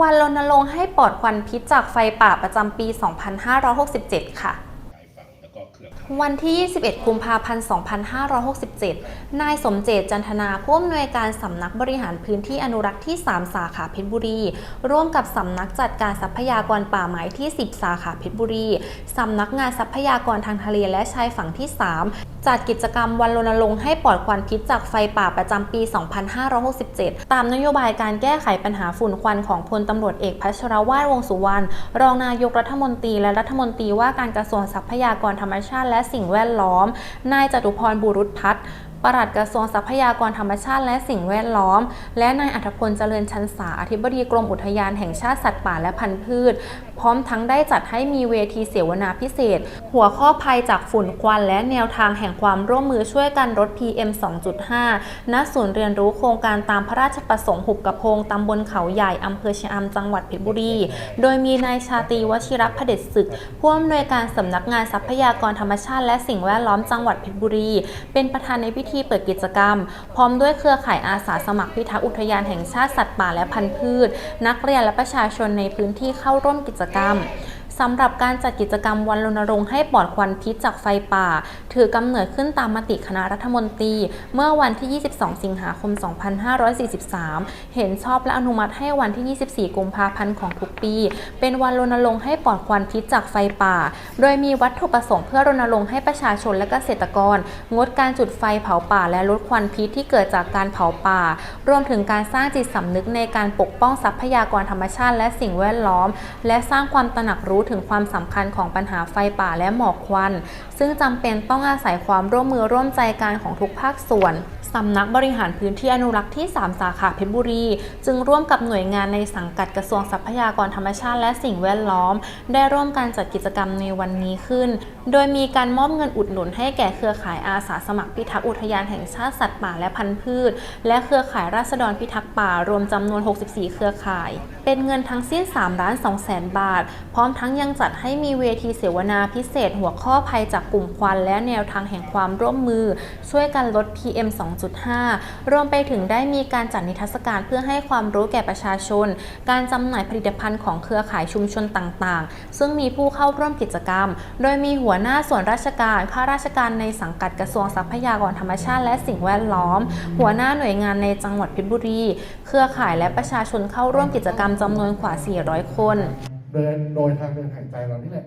วันรณรงค์ให้ปลอดควันพิษจากไฟป่าประจำปี 2567 ค่ะแล้ วันที่ 21 กุมภาพันธ์ 2567 นายสมเจตจันทนาผู้อำนวยการสำนักบริหารพื้นที่อนุรักษ์ที่ 3 สาขาเพชรบุรี ร่วมกับสำนักจัดการทรัพยากรป่าไม้ที่ 10 สาขาเพชรบุรี สำนักงานทรัพยากรทางทะเลและชายฝั่งที่ 3 จัดกิจกรรมวันรณรงค์ให้ปลอดควันพิษจากไฟป่าประจำปี 2567 ตามนโยบายการแก้ไขปัญหาฝุ่นควันของพลตำรวจเอกพัชรวาทวงสุวรรณ รองนายกรัฐมนตรีและรัฐมนตรีว่าการกระทรวงทรัพยากรธรรมชาติและสิ่งแวดล้อม นายจตุพรบุรุษพัฒน์ ปลัดกระทรวงทรัพยากรธรรมชาติและสิ่งแวดล้อม และนายอัธพลเจริญชันษาอธิบดีกรมอุทยานแห่งชาติสัตว์ป่าและพันธุ์พืช พร้อมทั้งได้จัดให้มีเวทีเสวนาพิเศษ หัวข้อภัยจากฝุ่นควันและแนวทางแห่งความร่วมมือช่วยกันลด PM 2.5 ณ ศูนย์เรียนรู้โครงการตามพระราชประสงค์หุบกระพงตำบลเขาใหญ่อำเภอชะอำจังหวัดเพชรบุรี โดยมีนายชาตรีวชิรพเดชศึกผู้อำนวยการสำนักงานทรัพยากรธรรมชาติและสิ่งแวดล้อมจังหวัดเพชรบุรี เป็นประธานในพิธีเปิดกิจกรรม พร้อมด้วยเครือข่ายอาสาสมัครพิทักษ์อุทยานแห่งชาติสัตว์ป่าและพันธุ์พืช นักเรียนและประชาชนในพื้นที่เข้าร่วมกิจกรรม สำหรับการจัดกิจกรรมวันรณรงค์ให้ปลอดควันพิษจากไฟป่า ถือกำเนิดขึ้นตามมติคณะรัฐมนตรี เมื่อวันที่ 22 สิงหาคม 2543 เห็นชอบและอนุมัติให้วันที่ 24 กุมภาพันธ์ของทุกปี เป็นวันรณรงค์ให้ปลอดควันพิษจากไฟป่า โดยมีวัตถุประสงค์เพื่อรณรงค์ให้ประชาชนและเกษตรกร งดการจุดไฟเผาป่าและลดควันพิษที่เกิดจากการเผาป่า รวมถึงการสร้างจิตสำนึกในการปกป้องทรัพยากรธรรมชาติและสิ่งแวดล้อม และสร้างความตระหนักรู้รู้ถึงความสำคัญของปัญหาไฟป่าและหมอกควัน ซึ่งจำเป็นต้องอาศัยความร่วมมือร่วมใจกันของทุกภาคส่วนสำนักบริหารพื้นที่อนุรักษ์ที่ 3 สาขาเพชรบุรี จึงร่วมกับหน่วยงานในสังกัดกระทรวงทรัพยากรธรรมชาติและสิ่งแวดล้อม ได้ร่วมกันจัดกิจกรรมในวันนี้ขึ้น โดยมีการมอบเงินอุดหนุนให้แก่เครือข่ายอาสาสมัครพิทักษ์อุทยานแห่งชาติสัตว์ป่าและพันธุ์พืช และเครือข่ายราษฎรพิทักษ์ป่ารวมจำนวน 64 เครือข่าย เป็นเงินทั้งสิ้น3ล้าน2แสนบาท พร้อมทั้งยังจัดให้มีเวทีเสวนาพิเศษ หัวข้อภัยจากกลุ่มควัน และแนวทางแห่งความร่วมมือ ช่วยกันลด PM 2.5 รวมไปถึงได้มีการจัดนิทรรศการเพื่อให้ความรู้แก่ประชาชน การจำหน่ายผลิตภัณฑ์ของเครือข่ายชุมชนต่างๆ ซึ่งมีผู้เข้าร่วมกิจกรรม โดยมีหัวหน้าส่วนราชการข้าราชการในสังกัดกระทรวงทรัพยากรธรรมชาติและสิ่งแวดล้อม หัวหน้าหน่วยงานในจังหวัดเพชรบุรี เครือข่ายและประชาชนเข้าร่วมกิจกรรมจำนวนกว่า 400 คน เดินโดยทางเดินหายใจเรานี่แหละ